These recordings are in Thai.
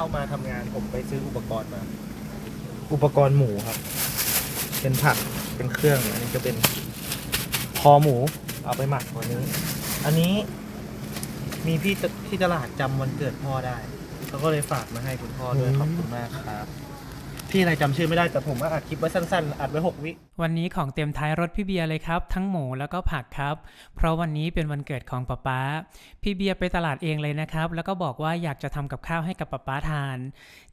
เข้ามาทำงานผมไปซื้ออุปกรณ์มา อุปกรณ์หมูครับ เป็นผักเป็นเครื่องอันนี้จะเป็นคอหมูเอาไปหมักวันนี้ อันนี้มีพี่ตที่ตลาดจำวันเกิดพ่อได้เขาก็เลยฝากมาให้คุณพ่อด้วยอืมขอบคุณมากครับ พี่อะไรจำชื่อไม่ได้แต่ผมว่าอัดคลิปไว้สั้นๆ อัดไว้หกวิ วันนี้ของเต็มท้ายรถพี่เบียร์เลยครับ ทั้งหมูแล้วก็ผักครับ เพราะวันนี้เป็นวันเกิดของป๊าป๊าพี่เบียร์ไปตลาดเองเลยนะครับ แล้วก็บอกว่าอยากจะทำกับข้าวให้กับป๊าป๊าทาน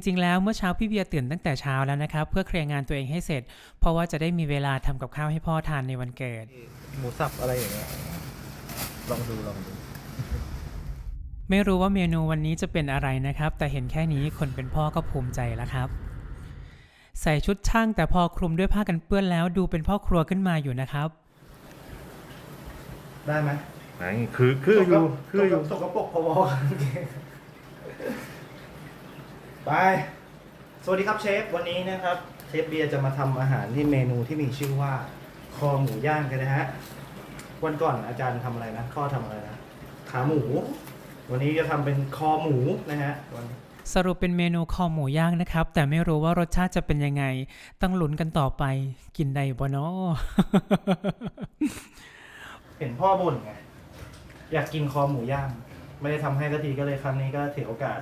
จริงแล้วเมื่อเช้าพี่เบียร์ตื่นตั้งแต่เช้าแล้วนะครับ เพื่อเคลียร์งานตัวเองให้เสร็จ เพราะว่าจะได้มีเวลาทำกับข้าวให้พ่อทานในวันเกิด หมูสับอะไรอย่างเงี้ยลองดูลองดูไม่รู้ว่าเมนูวันนี้จะเป็นอะไรนะครับ แต่เห็นแค่นี้คนเป็นพ่อก็ภูมิใจแล้วครับ ใส่ชุดช่างแต่พอคลุมด้วยผ้ากันเปื้อนแล้วดูเป็นพ่อครัวขึ้นมาอยู่นะครับ ได้ไหมไหนคือคืออยู่คืออยู่สกปรกพอๆกันไป สวัสดีครับเชฟ วันนี้นะครับ เชฟเบียร์จะมาทำอาหารที่เมนูที่มีชื่อว่า คอหมูย่างกันนะฮะ วันก่อนอาจารย์ทำอะไรนะ ข้อทำอะไรนะ ขาหมู วันนี้จะทำเป็นคอหมูนะฮะวัน สรุปเป็นเมนูคอหมูย่างนะครับ แต่ไม่รู้ว่ารสชาติจะเป็นยังไง ต้องลุ้นกันต่อไป กินได้บ่เนาะเห็นพ่อบ่นไง อยากกินคอหมูย่าง ไม่ได้ทำให้สักทีก็เลยครั้งนี้ก็ถือโอกาส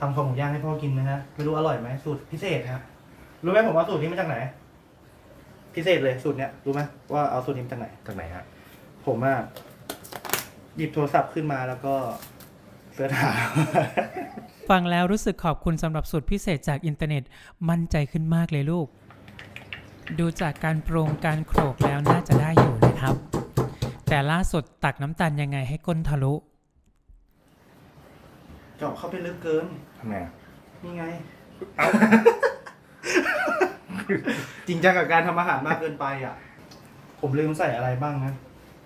ทำคอหมูย่างให้พ่อกินนะฮะไม่รู้อร่อยไหมสูตรพิเศษฮะรู้ไหมผมเอาสูตรนี้มาจากไหน พิเศษเลยสูตรเนี้ยรู้ไหมว่าเอาสูตรนี้มาจากไหน จากไหนฮะผมอะหยิบโทรศัพท์ขึ้นมาแล้วก็ เสิร์ชหาฟังแล้วรู้สึกขอบคุณสำหรับสูตรพิเศษจากอินเทอร์เน็ต มั่นใจขึ้นมากเลยลูก ดูจากการปรุงการโขลกแล้วน่าจะได้อยู่นะครับ แต่ล่าสุดตักน้ำตาลยังไงให้ก้นทะลุ เจาะเข้าไปลึกเกิน ทำไมอะนี่ไง จริงจังกับการทำอาหารมากเกินไปอะ ผมลืมใส่อะไรบ้างนะ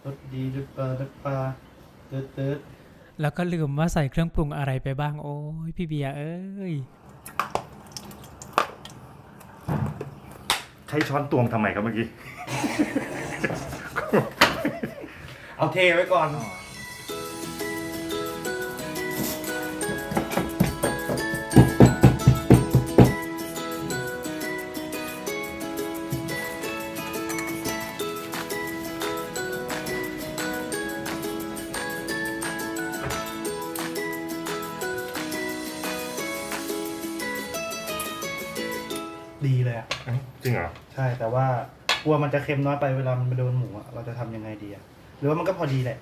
รสดีรสเปอร์รสปลาตืดตืด แล้วก็ลืมว่าใส่เครื่องปรุงอะไรไปบ้าง โอ้ยพี่เบียร์เอ้ย ใช้ช้อนตวงทำไมครับเมื่อกี้ เอาเทไว้ก่อน จริงเหรอ ใช่แต่ว่ากลัวมันจะเค็มน้อยไปเวลามันไปโดนหมูอะเราจะทำยังไงดีอะหรือว่ามันก็พอดีแหละ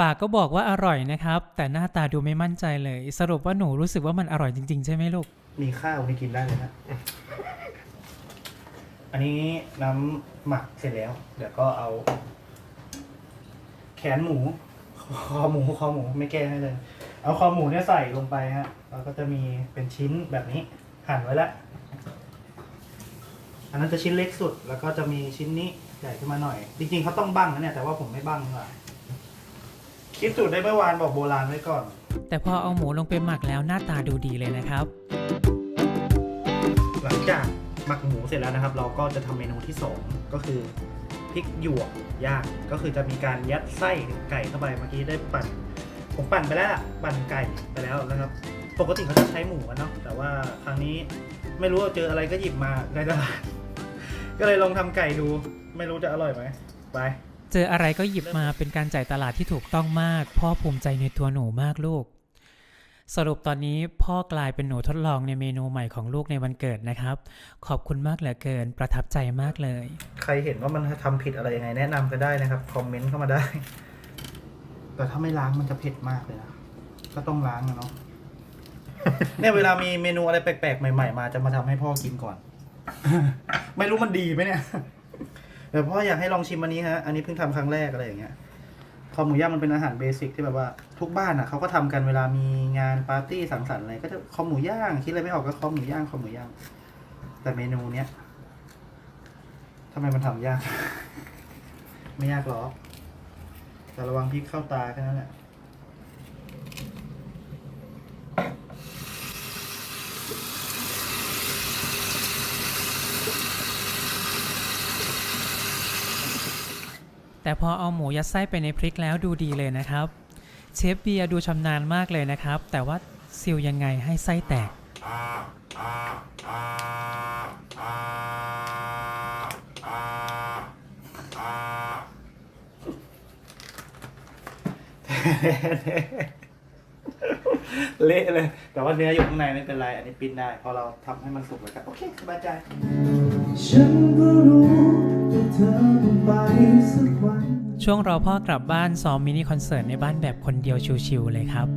ปากก็บอกว่าอร่อยนะครับ แต่หน้าตาดูไม่มั่นใจเลย สรุปว่าหนูรู้สึกว่ามันอร่อยจริงๆ ใช่ไหมลูก มีข้าวนี่กินได้เลยนะ อันนี้น้ำหมักเสร็จแล้ว เดี๋ยวก็เอา แขนหมู คอหมูคอหมูไม่แก้ให้เลย เอาคอหมูเนี่ยใส่ลงไปฮะแล้วก็จะมีเป็นชิ้นแบบนี้ หั่นไว้แล้ว อันนั้นจะชิ้นเล็กสุด แล้วก็จะมีชิ้นนี้ใหญ่ขึ้นมาหน่อย จริงๆเขาต้องบั้งนะเนี่ย แต่ว่าผมไม่บั้งดีกว่าคิดสูตรได้เมื่อวานบอกโบราณไว้ก่อน แต่พอเอาหมูลงไปหมักแล้วหน้าตาดูดีเลยนะครับ หลังจากหมักหมูเสร็จแล้วนะครับ เราก็จะทำเมนูที่สองก็คือพริกหยวกย่างก็คือจะมีการยัดไส้ไก่เข้าไปเมื่อกี้ได้ปั่นผมปั่นไปแล้วล่ะปั่นไก่ไปแล้วนะครับ ปกติเขาจะใช้หมูกันเนาะแต่ว่าครั้งนี้ไม่รู้ว่าเจออะไรก็หยิบมาในตลาด ก็เลยลองทำไก่ดู ไม่รู้จะอร่อยไหมไป เจออะไรก็หยิบมาเป็นการจ่ายตลาดที่ถูกต้องมาก พ่อภูมิใจในตัวหนูมากลูก สรุปตอนนี้พ่อกลายเป็นหนูทดลองในเมนูใหม่ของลูกในวันเกิดนะครับ ขอบคุณมากเหลือเกินประทับใจมากเลย ใครเห็นว่ามันทำผิดอะไรยังไงแนะนำก็ได้นะครับ คอมเมนต์เข้ามาได้ แต่ถ้าไม่ล้างมันจะเผ็ดมากเลยนะ ก็ต้องล้างนะเนาะ เนี่ยเวลามีเมนูอะไรแปลกๆ ใหม่ ๆ มาจะมาทำให้พ่อกินก่อน ไม่รู้มันดีไหมเนี่ยแต่พ่ออยากให้ลองชิมอันนี้ฮะ อันนี้เพิ่งทำครั้งแรกอะไรอย่างเงี้ยคอหมูย่างมันเป็นอาหารเบสิกที่แบบว่าทุกบ้านอะเขาก็ทำกันเวลามีงานปาร์ตี้สังสรรค์อะไรก็จะคอหมูย่างคิดอะไรไม่ออกก็คอหมูย่างคอหมูย่าง แต่เมนูเนี้ยทำไมมันทำยาก ไม่ยากหรอกแต่ระวังพริกเข้าตาแค่นั้นแหละ แต่พอเอาหมูยัดไส้ไปในพริกแล้วดูดีเลยนะครับ เชฟเบียร์ดูชำนาญมากเลยนะครับ แต่ว่าซิลยังไงให้ไส้แตก เละเลย แต่ว่าเนื้ออยู่ข้างในไม่เป็นไร อันนี้ปิ้นได้ พอเราทำให้มันสุกแล้วก็โอเค สบายใจ ฉันก็รู้ว่าเธ อต้องไปสักวัน ช่วงรอพ่อกลับบ้านซ้อมมินิคอนเสิร์ตในบ้านแบบคนเดียวชิวๆเลยครับ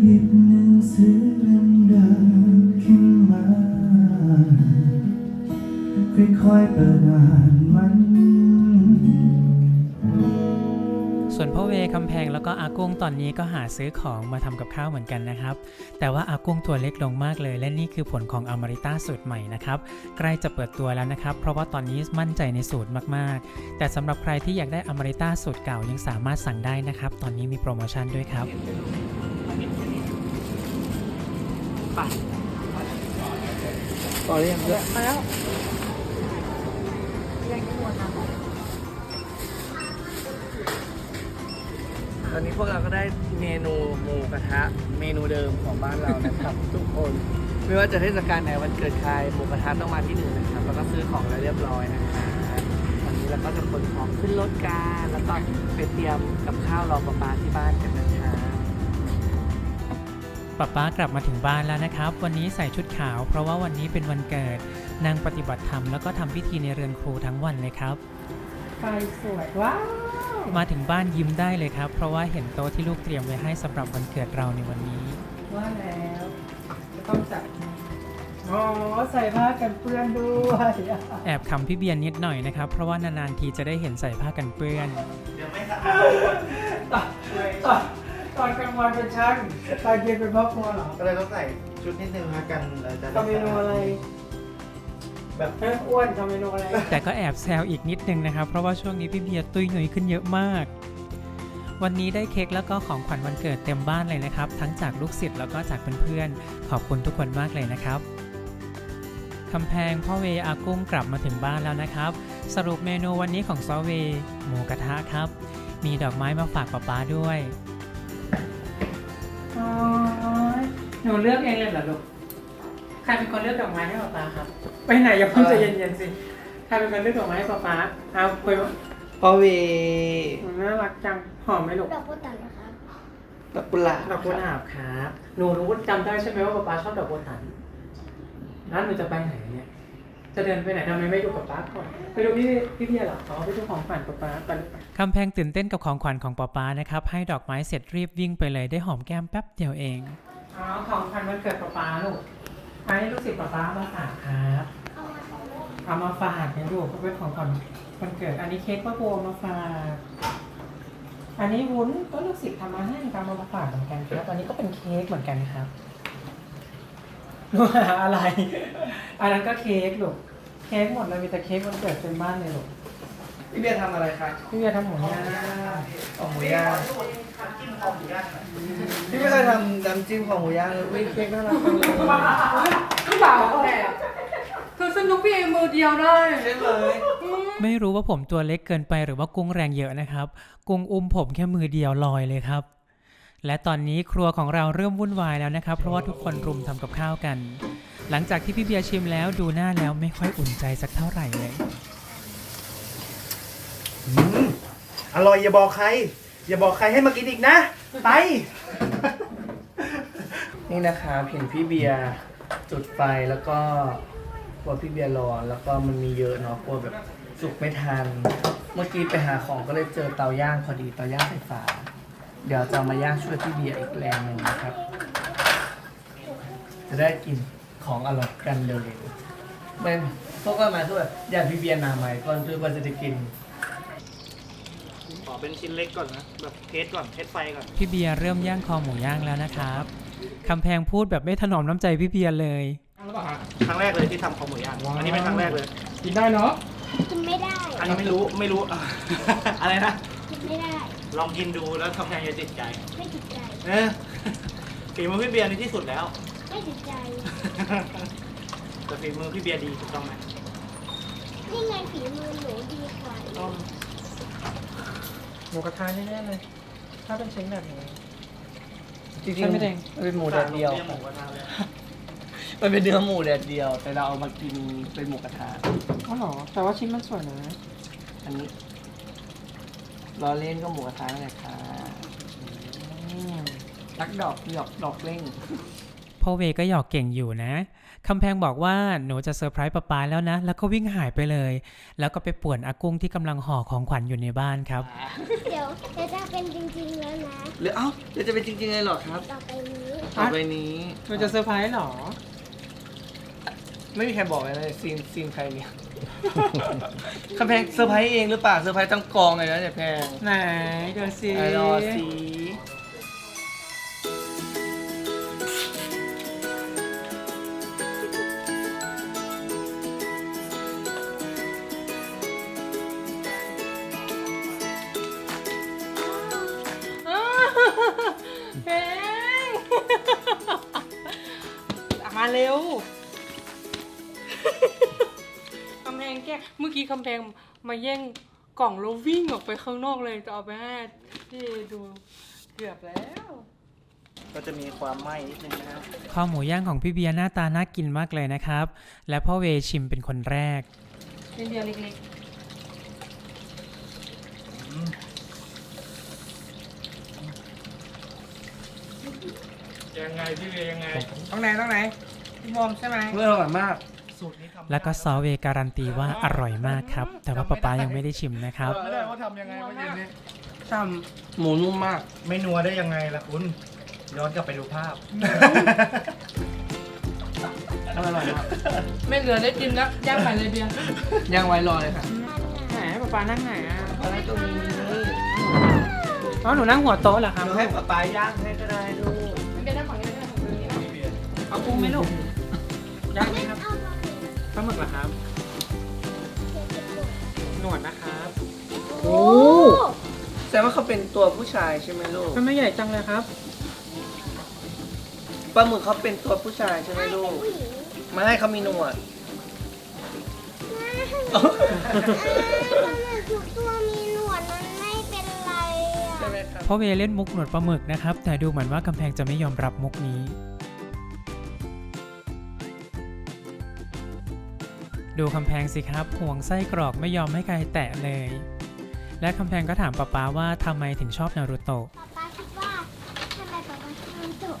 หยิบหนังสือเล่มเดิมขึ้นมาค่อยๆเปิดอ่าน ส่วนพ่อเวคำแพงแล้วก็อากุ้งตอนนี้ก็หาซื้อของมาทำกับข้าวเหมือนกันนะครับ แต่ว่าอากุ้งตัวเล็กลงมากเลย และนี่คือผลของอมริต้าสูตรใหม่นะครับ ใกล้จะเปิดตัวแล้วนะครับ เพราะว่าตอนนี้มั่นใจในสูตรมากๆ แต่สำหรับใครที่อยากได้อมริต้าสูตรเก่ายังสามารถสั่งได้นะครับ ตอนนี้มีโปรโมชั่นด้วยครับต่อเรียงเยอะมาแล้ว ตอนนี้พวกเราก็ได้เมนูหมูกระทะ เมนูเดิมของบ้านเรานะครับ ทุกคน ไม่ว่าจะเทศกาลไหนวันเกิดใครหมูกระทะต้องมาที่หนึ่งนะครับแล้วก็ซื้อของอะไรเรียบร้อยนะครับตอนนี้เราก็จะขนของขึ้นรถกันแล้วก็ไปเตรียมกับข้าวรอปลาปาที่บ้านกันนะครับป๊าป๊ากลับมาถึงบ้านแล้วนะครับ วันนี้ใส่ชุดขาว เพราะว่าวันนี้เป็นวันเกิดนางปฏิบัติธรรมแล้วก็ทำพิธีในเรือนครูทั้งวันเลยครับ ไฟสวยว้าว มาถึงบ้านยิ้มได้เลยครับ เพราะว่าเห็นโต๊ะที่ลูกเตรียมไว้ให้สำหรับวันเกิดเราในวันนี้ ว่าแล้วจะต้องจัดอ๋อใส่ผ้ากันเปื้อนด้วยแอบขำพี่เบียร์นิดหน่อยนะครับ เพราะว่านานๆทีจะได้เห็นใส่ผ้ากันเปื้อน เดี๋ยวไม่สะอาดตอนตอนตอนกลางวันเป็นช่างตอนเย็นเป็นพ่อครัวเหรอก็เลยต้องใส่ชุดนิดนึงนะกันเอ่อจะทำเมนูอะไร แบบแม่อ้วนทำเมนูอะไร แต่ก็แอบแซวอีกนิดนึงนะครับ เพราะว่าช่วงนี้พี่เบียร์ตุ้ยหนุ่ยขึ้นเยอะมาก วันนี้ได้เค้กแล้วก็ของขวัญวันเกิดเต็มบ้านเลยนะครับ ทั้งจากลูกศิษย์แล้วก็จากเพื่อนๆ ขอบคุณทุกคนมากเลยนะครับคำแพงพ่อเวอากุ้งกลับมาถึงบ้านแล้วนะครับ สรุปเมนูวันนี้ของซอเวหมูกระทะครับ มีดอกไม้มาฝากป๊าป๊าด้วยอ๋อหนูเลือกเองเลยเหรอลูกใค รเป็นคนเลือกดอกไม้ให้ป๊าป๊าครับไปไหนอย่าเพิ่งใจะเย็นๆสิใครเป็นคนเลือกดอกไม้ให้ป๊าป๊าเอาคุยว่าพอเวน่ารักจังหอมไหมลูกดอกบัวตันนะครับดอกกุหลาบดอกบัวหนาบครับหนูรู้จำได้ใช่ไหมว่าป๊าป๊าชอบดอกบัวตันนั้นหนูจะไปไหนเนี่ยจะเดินไปไหนทำไมไม่ดูกับป๊าก่อนไปดูพี่พี่เบียร์เหรออ๋อไปดูของฝันป๊าป๊าไปเลยไปคำแพงตื่นเต้นกับของขวัญของป๊าป๊านะครับให้ดอกไม้เสร็จรีบวิ่งไปเลยได้หอมแก้มแป๊บเดียวเองอ๋อของขวัญวันเกิดป๊าป๊าลูก ไปให้ลูกศิษย์ป๊าป๊ามาฝากครับเอามาฝากเนี่ยลูกก็เป็นของขวัญวันเกิด อันนี้เค้กป้าบัวมาฝาก อันนี้วุ้นก็ลูกศิษย์ทำมาให้ครับเอามาฝากเหมือนกันครับอันนี้ก็เป็นเค้กเหมือนกันครับลูกหาอะไร อันนั้นก็เค้กลูก เค้กหมดเลยมีแต่เค้กวันเกิดเต็มบ้านเลยลูก พี่เบียร์ทำอะไรครับพี่เบียร์ทำหมูย่างของหมูย่างจิ้มคอหมูย่างหน่อยพี่ไม่เคยทำน้ำจิ้มของหมูย่างเลยอุ๊ยเค้กน่ารักจังเลยพี่บ่าวแก่คือสนุกพี่เองมือเดียวได้ใช่เลยไม่รู้ว่าผมตัวเล็กเกินไปหรือว่ากุ้งแรงเยอะนะครับ กุ้งอุ้มผมแค่มือเดียวลอยเลยครับ และตอนนี้ครัวของเราเริ่มวุ่นวายแล้วนะครับ เพราะว่าทุกคนรุมทำกับข้าวกัน หลังจากที่พี่เบียร์ชิมแล้วดูหน้าแล้วไม่ค่อยอุ่นใจสักเท่าไหร่เลย อืมอร่อยอย่าบอกใคร อย่าบอกใครให้มากินอีกนะ ไป นี่นะครับเห็นพี่เบียร์จุดไฟแล้วก็กลัวพี่เบียร์ร้อนแล้วก็มันมีเยอะเนาะกลัวแบบสุกไม่ทัน เมื่อกี้ไปหาของก็เลยเจอเตาย่างพอดีเตาย่างไฟฟ้า เดี๋ยวจะเอามาย่างช่วยพี่เบียร์อีกแรงหนึ่งนะครับ จะได้กินของอร่อยกันเร็วๆไม่พวกก็มาด้วยอยากพี่เบียร์นาใหม่ก่อนด้วยว่าจะได้กินขอ เป็นชิ้นเล็กก่อนนะแบบเทสก่อนเทสไฟก่อนพี่เบียร์เริ่มย่างคอหมูย่างแล้วนะครับคำแพงพูดแบบไม่ถนอมน้ำใจพี่เบียร์เลยครั้งแรกเลยที่ทำคอหมูย่างอันนี้เป็นครั้งแรกเลย กินได้เนาะกินไม่ได้ อันนี้ไม่รู้ไม่รู้ อะไรนะกินไม่ได้ ลองกินดูแล้วทำไงจะติดใจไม่ติดใจ เออฝีมือพี่เบียร์ในที่สุดแล้ว ไม่ติดใจ แต่ฝีมือพี่เบียร์ดีถูกต้องไหมนี่ไงฝีมือหนูดีกว่าอีก หมูกระทะแน่ๆเลย ถ้าเป็นชิ้นแบบนี้ จริงใช่ไหมแดง มันเป็นหมูแดดเดียว หมูกระทะเลยมันเป็นเนื้อหมูแดดเดียว แต่เราเอามากินเป็นหมูกระทะอ๋อเหรอ แต่ว่าชิ้นมันสวยนะอันนี้ล้อเล่นก็หมูกระทะนั่นแหละค่ะอืมรักดอกหยอกดอกเล่ง พ่อเวก็หยอกเก่งอยู่นะคำแพงบอกว่าหนูจะเซอร์ไพรส์ป๊าป๊าแล้วนะ แล้วก็วิ่งหายไปเลย แล้วก็ไปป่วนอากุ้งที่กำลังห่อของขวัญอยู่ในบ้านครับ เดี๋ยวเดี๋ยวจะเป็นจริงๆแล้วนะหรือเอ้าเดี๋ยวจะเป็นจริงๆเลยเหรอครับต่อไปนี้ ต่อไปนี้หนูจะเซอร์ไพรส์เหรอ ไม่มีใครบอกเลยนะซีนซีนใครเนี่ยคำแพงเซอร์ไพรส์เองหรือเปล่าเซอร์ไพรส์ตั้งกองเลยนะเนี่ยแพงไหนดูสิไอรอสีำแพงมาแย่งกล่องแล้ววิ่งออกไปข้างนอกเลยจะเอาไปให้พี่ดูเกือบแล้ว ก็จะมีความไหม้นิดนึงนะฮะข้อหมูย่างของพี่เบียร์หน้าตาน่ากินมากเลยนะครับ และพ่อเวชิมเป็นคนแรกเป็นเดียวเล็กยังไงพี่เวยังไงๆต้องไหนต้องไหนพี่บอมใช่ไหม เพื่ออร่อยมากสูตรนี้ทำ แล้วก็ซอเวการันตีว่าอร่อยมากครับ แต่ว่าป๊าป๊ายังไม่ได้ชิมนะครับไม่ได้ว่าทำยังไงเมื่อกี้นี้ช่ำหมูนุ่มมาก ไม่นัวได้ยังไงล่ะคุณย้อนกลับไปดูภาพอร่อยมากไม่เหลือได้กินแล้วย่างไปเลยเบียร์ย่างไว้รอเลยค่ะไหนป๊าป๊านั่งไหนอะอะไรตรงนี้อ๋อหนูนั่งหัวโต๊ะเหรอครับเดี๋ยวให้ป๊าป๊าย่างให้ก็ได้ลูกเบียร์นั่งฝั่งนี้ได้ของตัวนี้เอากุ้งไหมลูกย่างไหมครับเอามาเป็นปลาหมึกเหรอครับเจ็ดสิบหกหนวดนะครับโอ้แสดงว่าเขาเป็นตัวผู้ชายใช่ไหมลูก มันไม่ใหญ่จังเลยครับ ปลาหมึกเขาเป็นตัวผู้ชายใช่ไหมลูกผู้หญิงไม่ให้เขามีหนวดอ่าทุกตัวมีหนวดมันไม่เป็นไรอะ ใช่ไหมครับพ่อเวเล่นมุกหนวดปลาหมึกนะครับ แต่ดูเหมือนว่ากำแพงจะไม่ยอมรับมุกนี้ ดูคำแพงสิครับห่วงไส้กรอกไม่ยอมให้ใครแตะเลย และคำแพงก็ถามป๊าป๊าว่าทำไมถึงชอบนารูโตะป๊าป๊าคิดว่าทำไมป๊าป๊าทำจบ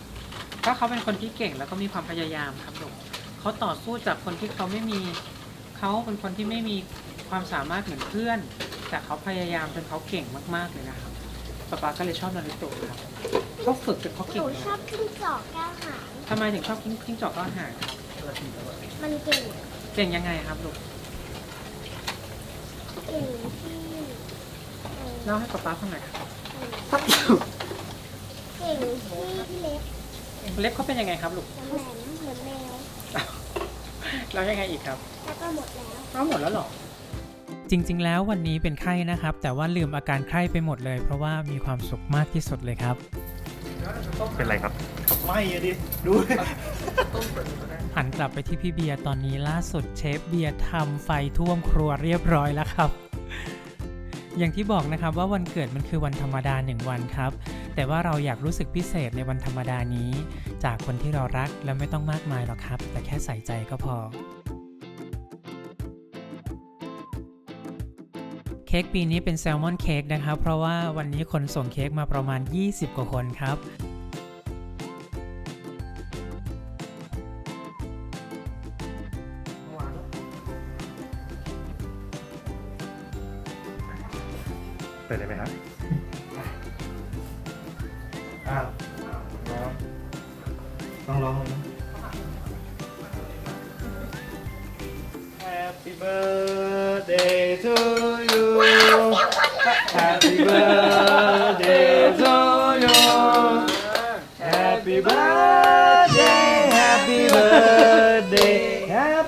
ก็เขาเป็นคนที่เก่งแล้วก็มีความพยายามครับลูกเขาต่อสู้จากคนที่เขาไม่มีเขาเป็นคนที่ไม่มีความสามารถเหมือนเพื่อน แต่เขาพยายามจนเขาเก่งมากๆเลยนะครับป๊าป๊าก็เลยชอบนาริโตะครับเขาฝึกจนเขาหเก่งนูนะชอบขึ้นจอกก้าวหางทำไมถึงชอบกิ้งกิ้งจอกก้อนหางครับมันเก่ง เก่งยังไงครับลูกเก่งที่เออเล่าให้ป๊าป๊าฟังหน่อยครับเก่งที่เล็บเล็บเขาเป็นยังไงครับลูกแหลมเหมือนแมวแล้วยังไงอีกครับแล้วก็หมดแล้วเอาหมดแล้วเหรอจริง ๆ แล้ววันนี้เป็นไข้นะครับ แต่ว่าลืมอาการไข้ไปหมดเลย เพราะว่ามีความสุขมากที่สุดเลยครับ เป็นไรครับไหม้อะดิ ดูดิ หันกลับไปที่พี่เบียร์ตอนนี้ล่าสุดเชฟเบียร์ทำไฟท่วมครัวเรียบร้อยแล้วครับ อย่างที่บอกนะครับว่าวันเกิดมันคือวันธรรมดาหนึ่งวันครับ แต่ว่าเราอยากรู้สึกพิเศษในวันธรรมดานี้ จากคนที่เรารักและไม่ต้องมากมายหรอกครับ แต่แค่ใส่ใจก็พอเค้กปีนี้เป็นแซลมอนเค้กนะครับ เพราะว่าวันนี้คนส่งเค้กมาประมาณ 20 กว่าคนครับ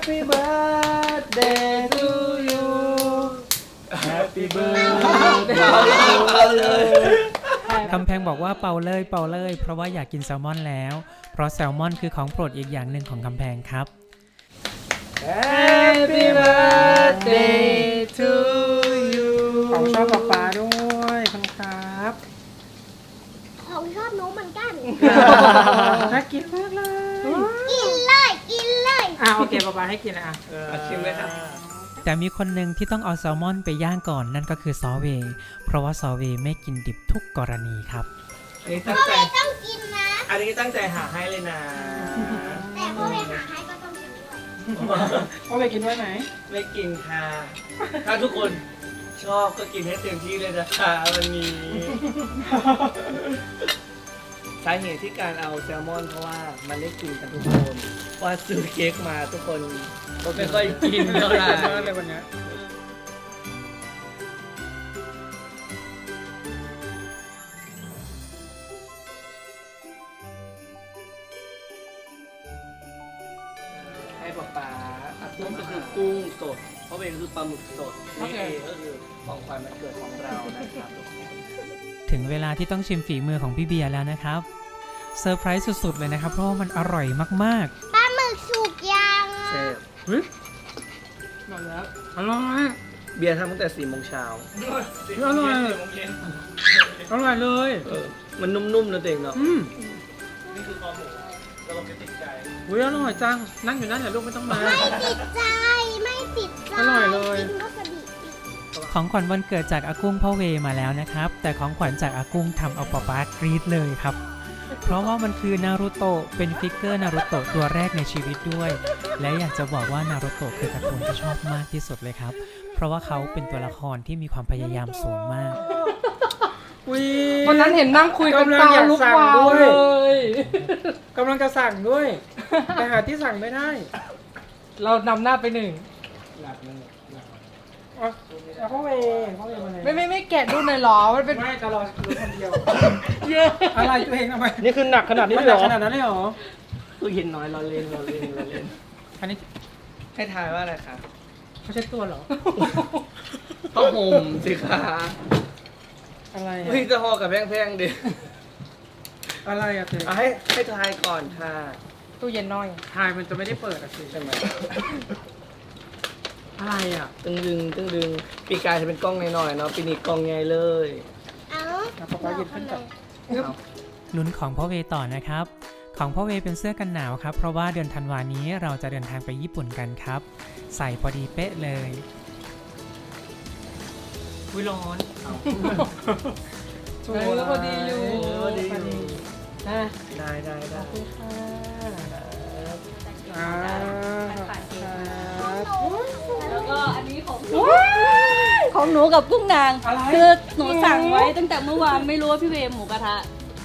Happy birthday to you Happy birthday คำแพงบอกว่าเป่าเลยเป่าเลย เพราะว่าอยากกินแซลมอนแล้ว เพราะแซลมอนคือของโปรดอีกอย่างหนึ่งของคำแพงครับ Happy birthday to you ของชอบป๊าป๊าด้วยคุณครับของชอบหนูเหมือนกัน น่ากินมากเลย กินเลยกินเลย อะโอเคป๊าป๊าให้กินเลยอะอะชิมเลยครับ แต่มีคนหนึ่งที่ต้องเอาแซลมอนไปย่างก่อนนั่นก็คือซอเวย์เพราะว่าซอเวย์ไม่กินดิบทุกกรณีครับ อันนี้ตั้งใจ ต้องกินนะ อันนี้ตั้งใจหาให้เลยนะแต่พอไปหาให้ก็ต้องกินด้วยพ่อไปกินด้วยไหมไม่กินค่ะ ถ้าทุกคนชอบก็กินให้เต็มที่เลยนะคะวันนี้ สาเหตุที่การเอาแซลมอนเพราะว่ามันได้กินกันทุกคนว่าซื้อเค้กมาทุกคนก็ไม่ค่อยกินเท่าไหร่มากเลยวันเนี้ยให้ป๊าป๊าอะกุ้งก็คือกุ้งสด เพราะเป็นคือปลาหมึกสดนี่เองก็คือ ของขวัญวันเกิดของเรานะครับทุกคนถึงเวลาที่ต้องชิมฝีมือของพี่เบียร์แล้วนะครับเซอร์ไพรส์สุดๆเลยนะครับ เพราะว่ามันอร่อยมากปลาหมึกสุกยังอะเซ่บหมดแล้วอร่อยเบียร์ทำตั้งแต่สี่โมงเช้าอร่อยอร่อยเลย เออมันนุ่มๆนะเด็กเนาะอืมนี่คือคอหมูเราจะติดใจอุ้ยอร่อยจัง นั่งอยู่นั่นแหละลูกไม่ต้องมา ไม่ติดใจ ไม่ติดใจอร่อยเลย กินก็กระดิกๆ ของขวัญวันเกิดจากอากุ้งพ่อเวมาแล้วนะครับ แต่ของขวัญจากอากุ้งทำเอาป๊าป๊ากรี๊ดเลยครับ เพราะว่ามันคือนารูโตะเป็นฟิกเกอร์นารูโตะตัวแรกในชีวิตด้วย และอยากจะบอกว่านารูโตะคือการ์ตูนที่ชอบมากที่สุดเลยครับ เพราะว่าเขาเป็นตัวละครที่มีความพยายามสูงมากวันนั้นเห็นนั่งคุยกันตาลุกวาวเลย กำลังจะสั่งด้วย แต่หาที่สั่งไม่ได้ เรานำหน้าไปหนึ่ง หลับนั่นแหละเอาเอาพ่อเวพ่อเวมาเลยไม่ไม่ไม่แกะดูหน่อยเหรอ มันเป็น ไม่ตลอดรู้คนเดียวอะไรตัวเองทำไมนี่คือหนักขนาดนี้มันเหหรนักอขนาดนั้นเลยเหรอตู้เย็นน้อยเราเล่นเราเล่นเราเล่นอันนี้ให้ทายว่าอะไรคะเขาเช็ดตัวเหรอต้องห่มสิคะอะไรอะเฮ้ยจะห่อกับแพงๆดิอะไรอะเจ๊อะให้ให้ทายก่อนค่ะตู้เย็นน้อย ทายมันจะไม่ได้เปิดอะสิใช่ไหม อะไรอะตึงดึงตึงดึง ปีกายจะเป็นกล้องน้อยๆเนาะ ปีนี้กล้องใหญ่เลยเอ้าเอาป๊าป๊าหยิบขึ้นก่อนเอาลุ้นของพ่อเวต่อนะครับ ของพ่อเวเป็นเสื้อกันหนาวครับ เพราะว่าเดือนธันวานี้เราจะเดินทางไปญี่ปุ่นกันครับ ใส่พอดีเป๊ะเลยอุ้ยร้อนเออพอดีอยู่พอดีอยู่นะได้ได้ได้อ่า แล้วก็อันนี้ของหนูของหนูกับกุ้งนาง อะไร คือหนูสั่งไว้ตั้งแต่เมื่อวานไม่รู้ว่าพี่เวย์หมูกระทะ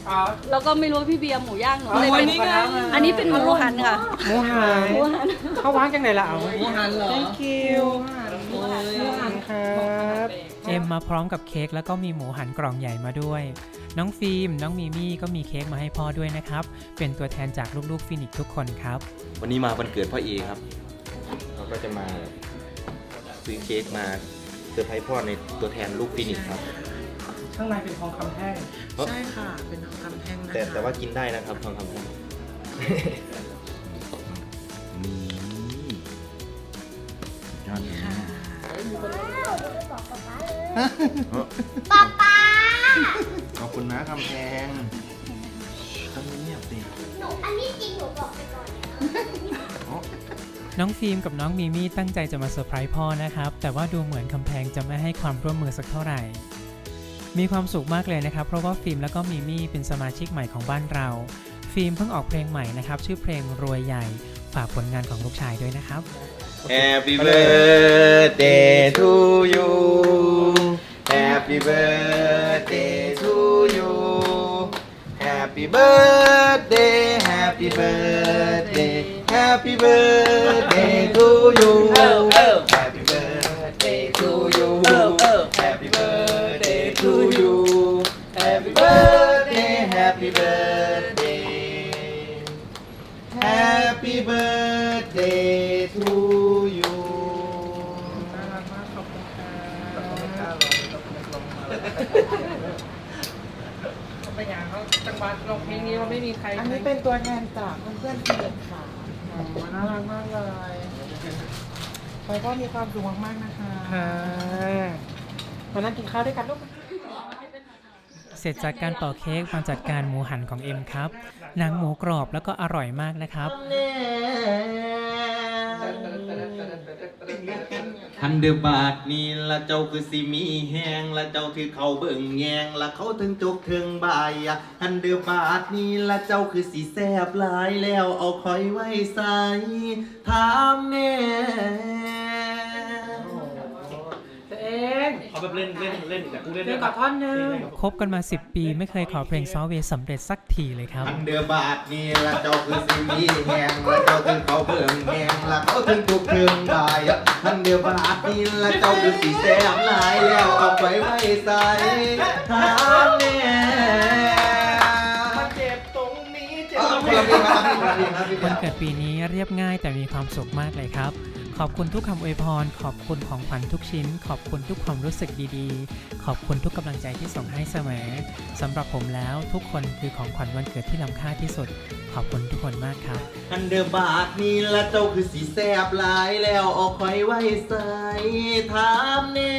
อ๋อแล้วก็ไม่รู้ว่าพี่เบียร์หมูย่างหนูอ๋อเลยวัเป็นนนี้ไงอันนี้เป็นหมูหันค่ะหมูหันหมูหันเขาวางจังไหนล่ะเอา หมูหันเหรอ thank you หมูหันครับเอ็มมาพร้อมกับเค้กแล้วก็มีหมูหันกล่องใหญ่มาด้วย น้องฟิล์ม น้องมีมี่ก็มีเค้กมาให้พ่อด้วยนะครับ เป็นตัวแทนจากลูกๆฟินิกซ์ทุกคนครับ วันนี้มาวันเกิดพ่อเอครับเรา ก็จะมาซื้อเค้กมาเซอร์ไพรส์พ่อในตัวแทนลูกฟินิกส์ครับ ข้างในเป็นทองคำแท่งใช่ค่ะ เป็นทองคำแท่งนะคะแต่แต่ว่ากินได้นะครับทองคำแท่งนี่ยอดเลยป๊าป๊าขอบคุณนะคำแพงต้องเงียบสิหนูอันนี้จริงหนูบอกไปก่อนนะ น้องฟิล์มกับน้องมีมี่ตั้งใจจะมาเซอร์ไพรส์พ่อนะครับ แต่ว่าดูเหมือนคำแพงจะไม่ให้ความร่วมมือสักเท่าไหร่ มีความสุขมากเลยนะครับ เพราะว่าฟิล์มแล้วก็มีมี่เป็นสมาชิกใหม่ของบ้านเรา ฟิล์มเพิ่งออกเพลงใหม่นะครับ ชื่อเพลงรวยใหญ่ฝากผลงานของลูกชายด้วยนะครับ Happy birthday to you Happy birthday to you Happy birthday Happy birthday Happy birthday to you Happy birthday to you Happy birthday to you Happy birthday Happy birthday Happy birthday to you น่ารักมากขอบคุณครับเขาไปอย่างเขาจังหวัดลงเพลงนี้เราไม่มีใครอันนี้เป็นตัวแทนจากเพื่อนๆที่ น่ารักมากเลยไปก็มีความสุขมากๆนะคะค่ะมานั่งกินข้าวด้วยกันลูก เสร็จจากการเป่าเค้กมาจัดการหมูหันของเอ็มครับ หนังหมูกรอบแล้วก็อร่อยมากนะครับฮัน เดอร์บาทนี่ละเจ้าคือสิมีแหงละเจ้าคือเขาเบิ่งแยงละเขาถึงจกถึงบายอะฮันเดอร์บาทนี่ละเจ้าคือสีแซบหลายแล้วเอาคอยไว้ใส่ถามแน่ตัวเองเอาแบบเล่นเล่นเล่นแต่กูเล่นเล่นกับท่อนหนึงคบกันมา 10 ปีไม่เคยขอเพลงซอเวย์สำเร็จสักทีเลยครับฮันเดอร์บาทนี่ละเจ้าคือสิมีแหงละเจ้าถึงเขาเบิ่งแย งละเขาถึงจกถึงบายอะฮันเดอร์บาทนี่ละเจ้าคือสีแซบหลายแล้วเอาไว้ไว้ใส่ถามแน่เจ็บตรงนี้เจ็บเอาตรงคนนี้ละเพลงครับคนละเพลงครับพี่วันเกิดปีนี้เรียบง่ายแต่มีความสุขมากเลยครับ ขอบคุณทุกคำอวยพร ขอบคุณของขวัญทุกชิ้น ขอบคุณทุกความรู้สึกดีๆ ขอบคุณทุกกำลังใจที่ส่งให้เสมอสำหรับผมแล้วทุกคนคือของขวัญวันเกิดที่ล้ำค่าที่สุด ขอบคุณทุกคนมากครับอันเดอร์บาทนี่ละเจ้าคือสีแซบหลายแล้วเอาคอยไว้ใส่ถามแน่